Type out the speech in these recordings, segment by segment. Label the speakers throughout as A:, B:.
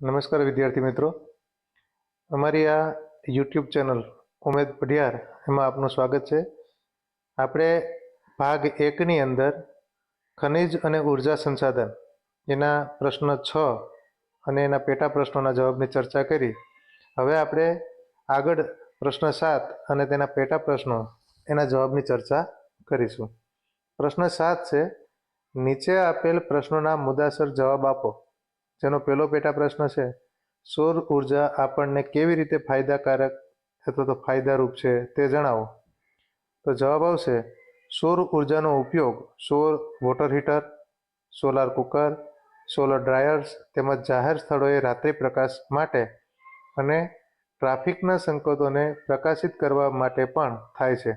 A: નમસ્કાર વિદ્યાર્થી મિત્રો. અમારી આ યુટ્યુબ ચેનલ ઉમેદ પઢિયાર એમાં આપનું સ્વાગત છે. આપણે ભાગ એકની અંદર ખનિજ અને ઊર્જા સંસાધન, એના પ્રશ્ન છ અને એના પેટા પ્રશ્નોના જવાબની ચર્ચા કરી. હવે આપણે આગળ પ્રશ્ન સાત અને તેના પેટા પ્રશ્નો એના જવાબની ચર્ચા કરીશું. પ્રશ્ન સાત છે, નીચે આપેલ પ્રશ્નોના મુદ્દાસર જવાબ આપો. જેનો પહેલો પેટા પ્રશ્ન છે, સૌર ઊર્જા આપણને કેવી રીતે ફાયદાકારક અથવા તો ફાયદારૂપ છે તે જણાવો. તો જવાબ આવશે, સૌર ઉર્જાનો ઉપયોગ સૌર water heater, solar cooker, solar dryers તેમજ જાહેર સ્થળોએ રાત્રિ પ્રકાશ માટે અને ટ્રાફિકના સંકેતોને પ્રકાશિત કરવા માટે પણ થાય છે.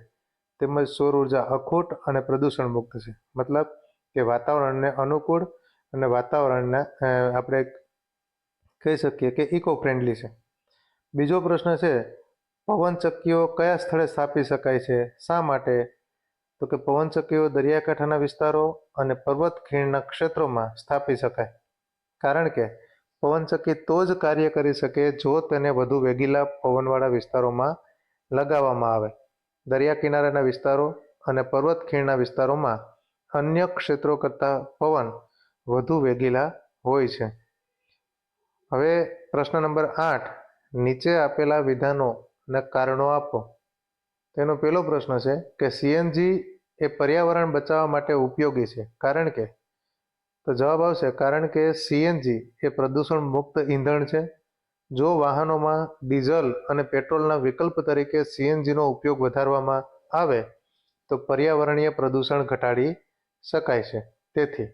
A: તેમજ સૌર ઊર્જા અખૂટ અને પ્રદૂષણ મુક્ત છે. મતલબ કે વાતાવરણને અનુકૂળ અને વાતાવરણને આપણે કહી શકીએ કે ઇકો ફ્રેન્ડલી છે. બીજો પ્રશ્ન છે, પવનચક્કીઓ કયા સ્થળે સ્થાપી શકાય છે? શા માટે? તો કે પવનચક્કીઓ દરિયાકાંઠાના વિસ્તારો અને પર્વત ખીણના ક્ષેત્રોમાં સ્થાપી શકાય. કારણ કે પવનચક્કી તો જ કાર્ય કરી શકે જો તેને વધુ વેગીલા પવનવાળા વિસ્તારોમાં લગાવવામાં આવે. દરિયા કિનારાના વિસ્તારો અને પર્વત ખીણના વિસ્તારોમાં અન્ય ક્ષેત્રો કરતાં પવન વધુ વેગીલા હોય છે. હવે પ્રશ્ન નંબર આઠ, નીચે આપેલા વિધાનો અને કારણો આપો. તેનો પહેલો પ્રશ્ન છે કે સીએનજી એ પર્યાવરણ બચાવવા માટે ઉપયોગી છે. કારણ કે? તો જવાબ આવશે, કારણ કે સીએનજી એ પ્રદૂષણ મુક્ત ઈંધણ છે. જો વાહનોમાં ડીઝલ અને પેટ્રોલના વિકલ્પ તરીકે સીએનજીનો ઉપયોગ વધારવામાં આવે, તો પર્યાવરણીય પ્રદૂષણ ઘટાડી શકાય છે. તેથી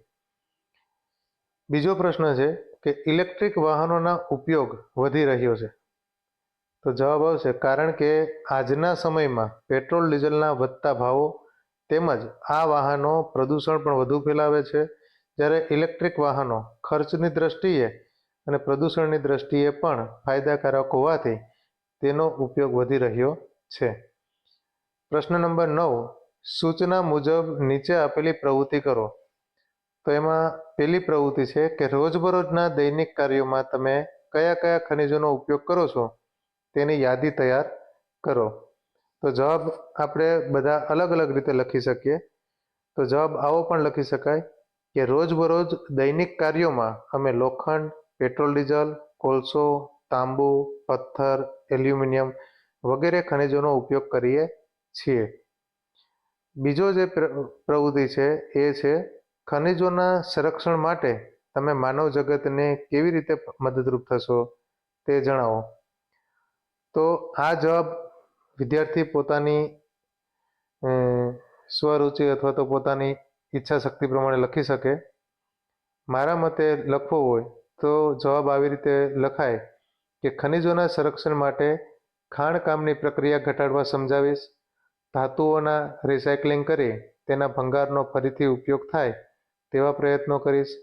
A: બીજો પ્રશ્ન છે કે ઇલેક્ટ્રિક વાહનોના ઉપયોગ વધી રહ્યો છે. તો જવાબ આવશે, કારણ કે આજના સમયમાં પેટ્રોલ, ડીઝલના વધતા ભાવો તેમજ આ વાહનો પ્રદૂષણ પણ વધુ ફેલાવે છે. જ્યારે ઇલેક્ટ્રિક વાહનો ખર્ચની દ્રષ્ટિએ અને પ્રદૂષણની દ્રષ્ટિએ પણ ફાયદાકારક હોવાથી તેનો ઉપયોગ વધી રહ્યો છે. પ્રશ્ન નંબર નવ, સૂચના મુજબ નીચે આપેલી પ્રવૃત્તિ કરો. તો એમાં પહેલી પ્રવૃત્તિ છે કે રોજબરોજના દૈનિક કાર્યોમાં તમે કયા કયા ખનિજોનો ઉપયોગ કરો છો તેની યાદી તૈયાર કરો. તો જવાબ આપણે બધા અલગ અલગ રીતે લખી શકીએ. તો જવાબ આવો પણ લખી શકાય કે રોજબરોજ દૈનિક કાર્યોમાં અમે લોખંડ, પેટ્રોલ ડીઝલ, કોલસો, તાંબુ, પથ્થર, એલ્યુમિનિયમ વગેરે ખનિજોનો ઉપયોગ કરીએ છીએ. બીજો જે પ્રવૃત્તિ છે એ છે ખનિજોના સંરક્ષણ માટે તમે માનવ જગતને કેવી રીતે મદદરૂપ થશો તે જણાવો. તો આ જવાબ વિદ્યાર્થી પોતાની સ્વરુચિ અથવા તો પોતાની ઈચ્છા શક્તિ પ્રમાણે લખી શકે. મારા મતે લખવો હોય તો જવાબ આવી રીતે લખાય કે ખનિજોના સંરક્ષણ માટે ખાણકામની પ્રક્રિયા ઘટાડવા સમજાવીશ, ધાતુઓના રિસાયકલિંગ કરી તેના ભંગારનો ફરીથી ઉપયોગ થાય તેવા પ્રયત્નો કરીશ.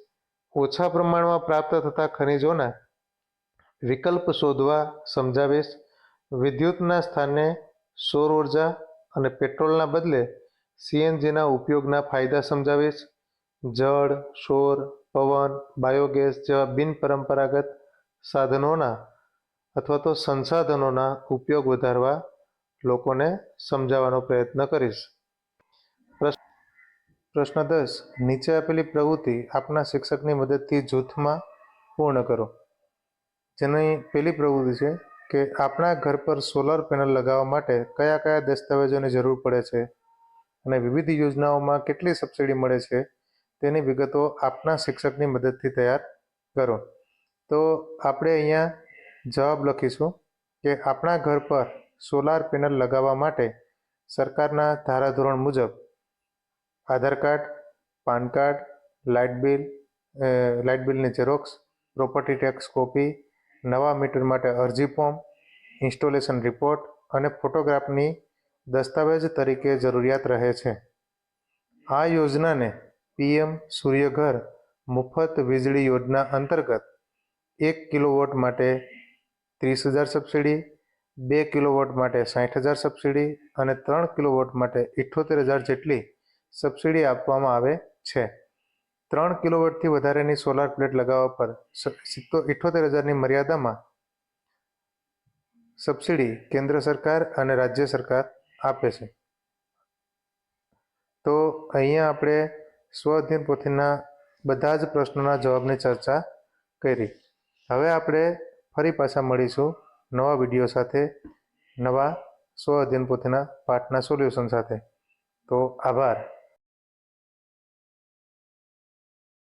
A: ઓછા પ્રમાણમાં પ્રાપ્ત થતા ખનિજોના વિકલ્પ શોધવા સમજાવીશ. વિદ્યુતના સ્થાને સૌર ઊર્જા અને પેટ્રોલના બદલે સીએનજીના ઉપયોગના ફાયદા સમજાવીશ. જળ સૌર પવન, બાયોગેસ જેવા બિનપરંપરાગત સાધનોના અથવા તો સંસાધનોના ઉપયોગ વધારવા લોકોને સમજાવવાનો પ્રયત્ન કરીશ. પ્રશ્ન દસ. નીચે આપેલી પ્રવૃત્તિ આપના શિક્ષકની મદદથી જૂથમાં પૂર્ણ કરો. જેની પહેલી પ્રવૃત્તિ છે કે આપણા ઘર પર સોલર પેનલ લગાવવા માટે કયા કયા દસ્તાવેજોની જરૂર પડે છે અને વિવિધ યોજનાઓમાં કેટલી સબસિડી મળે છે તેની વિગતો આપના શિક્ષકની મદદથી તૈયાર કરો. તો આપણે અહીંયા જવાબ લખીશું કે આપણા ઘર પર સોલાર પેનલ લગાવવા માટે સરકારના ધારાધોરણ મુજબ Aadhaar card, pan card, light bill light બિલની ઝેરોક્સ પ્રોપર્ટી ટેક્સ કોપી, નવા મીટર માટે અરજી ફોર્મ, ઇન્સ્ટોલેશન રિપોર્ટ અને ફોટોગ્રાફની દસ્તાવેજ તરીકે જરૂરિયાત રહે છે. આ યોજનાને પીએમ સૂર્યઘર મફત વીજળી યોજના અંતર્ગત એક કિલોવોટ માટે ત્રીસ હજાર સબસિડી, બે કિલોવોટ માટે સાઠ હજાર સબસિડી અને ત્રણ કિલોવોટ માટે ઇઠ્ઠોતેર હજાર જેટલી સબસિડી આપવામાં આવે છે. ત્રણ કિલોવોટથી વધારેની સોલાર પ્લેટ લગાવવા પર સિત્તો, ઇઠોતેર હજારની મર્યાદામાં સબસિડી કેન્દ્ર સરકાર અને રાજ્ય સરકાર આપે છે. તો અહીંયા આપણે સ્વ અધ્યયન પોથીના બધા જ પ્રશ્નોના જવાબની ચર્ચા કરી. હવે આપણે ફરી પાછા મળીશું નવા વીડિયો સાથે, નવા સ્વ અધ્યયન પોથીના પાઠના સોલ્યુશન સાથે. તો આભાર.